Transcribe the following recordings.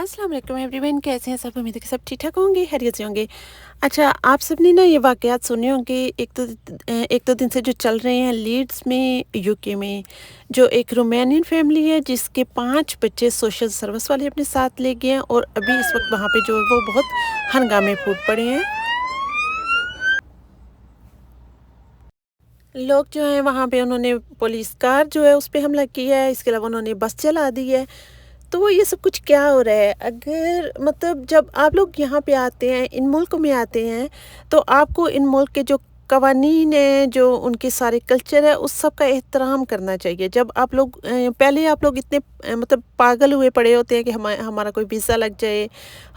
السلام علیکم every one کیسے ہیں سب؟ امید ہے کہ سب ٹھیک ٹھاک ہوں گے، خیریت سے ہوں گے۔ اچھا آپ سب نے نا یہ واقعات سنے ہوں گے، ایک تو ایک دو دن سے جو چل رہے ہیں لیڈس میں یو کے میں، جو ایک رومینین فیملی ہے، جس کے پانچ بچے سوشل سروس والے اپنے ساتھ لے گئے ہیں اور ابھی اس وقت وہاں پہ جو ہے وہ بہت ہنگامے پھوٹ پڑے ہیں۔ لوگ جو ہیں، وہاں پہ انہوں نے پولیس کار جو ہے اس پہ حملہ کیا ہے، اس کے علاوہ انہوں نے بس چلا دی ہے۔ تو وہ یہ سب کچھ کیا ہو رہا ہے؟ اگر مطلب جب آپ لوگ یہاں پہ آتے ہیں، ان ملک میں آتے ہیں، تو آپ کو ان ملک کے جو قوانین ہیں، جو ان کے سارے کلچر ہے اس سب کا احترام کرنا چاہیے۔ جب آپ لوگ، پہلے آپ لوگ اتنے مطلب پاگل ہوئے پڑے ہوتے ہیں کہ ہمارا کوئی ویزا لگ جائے،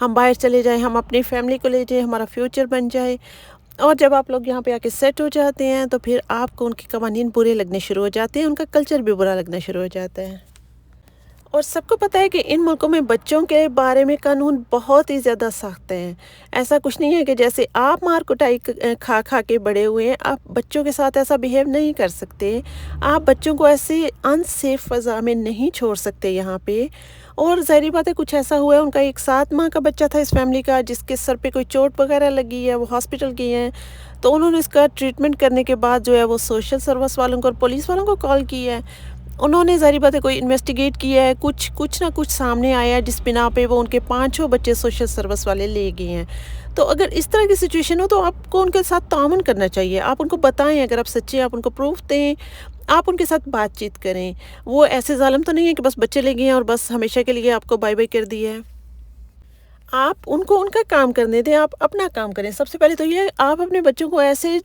ہم باہر چلے جائیں، ہم اپنی فیملی کو لے جائیں، ہمارا فیوچر بن جائے۔ اور جب آپ لوگ یہاں پہ آ کے سیٹ ہو جاتے ہیں، تو پھر آپ کو ان کے قوانین برے لگنے شروع ہو جاتے ہیں، ان کا کلچر بھی برا لگنا شروع ہو جاتا ہے۔ اور سب کو پتہ ہے کہ ان ملکوں میں بچوں کے بارے میں قانون بہت ہی زیادہ سخت ہیں۔ ایسا کچھ نہیں ہے کہ جیسے آپ مار کٹائی کھا کھا کے بڑے ہوئے ہیں، آپ بچوں کے ساتھ ایسا بیہیو نہیں کر سکتے۔ آپ بچوں کو ایسے ان سیف فضا میں نہیں چھوڑ سکتے یہاں پہ۔ اور ظاہری بات ہے، کچھ ایسا ہوا ہے، ان کا ایک سات ماہ کا بچہ تھا اس فیملی کا، جس کے سر پہ کوئی چوٹ وغیرہ لگی ہے، وہ ہاسپٹل گئی ہیں۔ تو انہوں نے اس کا ٹریٹمنٹ کرنے کے بعد جو ہے، وہ سوشل سروس والوں کو اور پولیس والوں کو کال کی ہے۔ انہوں نے ظاہری بات ہے کوئی انویسٹیگیٹ کیا ہے، کچھ کچھ نہ کچھ سامنے آیا ہے جس بنا پہ وہ ان کے پانچوں بچے سوشل سروس والے لے گئے ہیں۔ تو اگر اس طرح کی سچویشن ہو تو آپ کو ان کے ساتھ تعاون کرنا چاہیے۔ آپ ان کو بتائیں، اگر آپ سچے آپ ان کو پروف دیں، آپ ان کے ساتھ بات چیت کریں۔ وہ ایسے ظالم تو نہیں ہے کہ بس بچے لے گئے ہیں اور بس ہمیشہ کے لیے آپ کو بائی بائی کر دیا ہے۔ آپ ان کو ان کا کام کرنے دیں، آپ اپنا کام کریں۔ سب سے پہلے تو یہ، آپ اپنے بچوں کو ایسے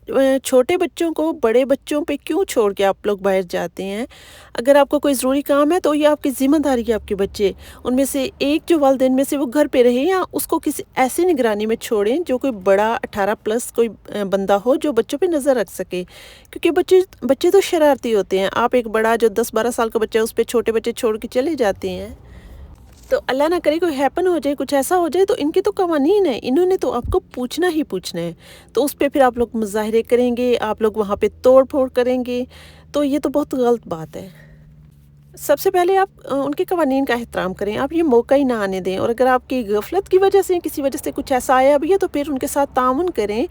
چھوٹے بچوں کو بڑے بچوں پہ کیوں چھوڑ کے آپ لوگ باہر جاتے ہیں؟ اگر آپ کو کوئی ضروری کام ہے تو یہ آپ کی ذمہ داری ہے، آپ کے بچے۔ ان میں سے ایک جو والدین میں سے وہ گھر پہ رہے یا اس کو کسی ایسی نگرانی میں چھوڑیں جو کوئی بڑا اٹھارہ پلس کوئی بندہ ہو جو بچوں پہ نظر رکھ سکے۔ کیونکہ بچے بچے تو شرارتی ہوتے ہیں۔ آپ ایک بڑا جو دس بارہ سال کا بچہ ہے، اس پہ چھوٹے بچے چھوڑ کے چلے جاتے ہیں۔ تو اللہ نہ کرے کوئی ہیپن ہو جائے، کچھ ایسا ہو جائے، تو ان کے تو قوانین ہیں۔ انہوں نے تو آپ کو پوچھنا ہی پوچھنا ہے۔ تو اس پہ پھر آپ لوگ مظاہرے کریں گے، آپ لوگ وہاں پہ توڑ پھوڑ کریں گے۔ تو یہ تو بہت غلط بات ہے۔ سب سے پہلے آپ ان کے قوانین کا احترام کریں۔ آپ یہ موقع ہی نہ آنے دیں۔ اور اگر آپ کی غفلت کی وجہ سے، کسی وجہ سے کچھ ایسا آیا بھی ہے، تو پھر ان کے ساتھ تعاون کریں،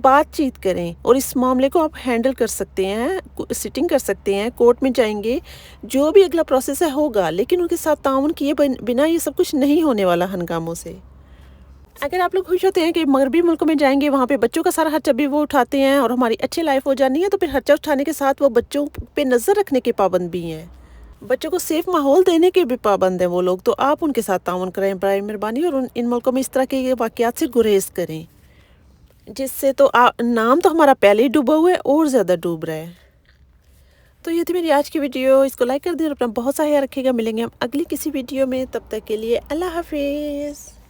بات چیت کریں۔ اور اس معاملے کو آپ ہینڈل کر سکتے ہیں سٹنگ کر سکتے ہیں۔ کورٹ میں جائیں گے، جو بھی اگلا پروسیس ہے ہوگا، لیکن ان کے ساتھ تعاون کیے بنا یہ سب کچھ نہیں ہونے والا ہنگاموں سے۔ اگر آپ لوگ خوش ہوتے ہیں کہ مغربی ملکوں میں جائیں گے، وہاں پہ بچوں کا سارا خرچہ بھی وہ اٹھاتے ہیں اور ہماری اچھی لائف ہو جانی ہے، تو پھر خرچہ اٹھانے کے ساتھ وہ بچوں پہ نظر رکھنے کے پابند بھی ہیں۔ بچوں کو سیف ماحول دینے کے بھی پابند ہیں وہ لوگ، تو آپ ان کے ساتھ تعاون کریں برائے مہربانی اور ان ملکوں میں اس طرح کے واقعات سے گریز کریں۔ جس سے تو نام تو ہمارا پہلے ہی ڈوبا ہوا ہے، اور زیادہ ڈوب رہا ہے۔ تو یہ تھی میری آج کی ویڈیو۔ اس کو لائک کر دیں اور اپنا بہت سا خیال رکھے گا۔ ملیں گے ہم اگلی کسی ویڈیو میں۔ تب تک کے لیے اللہ حافظ۔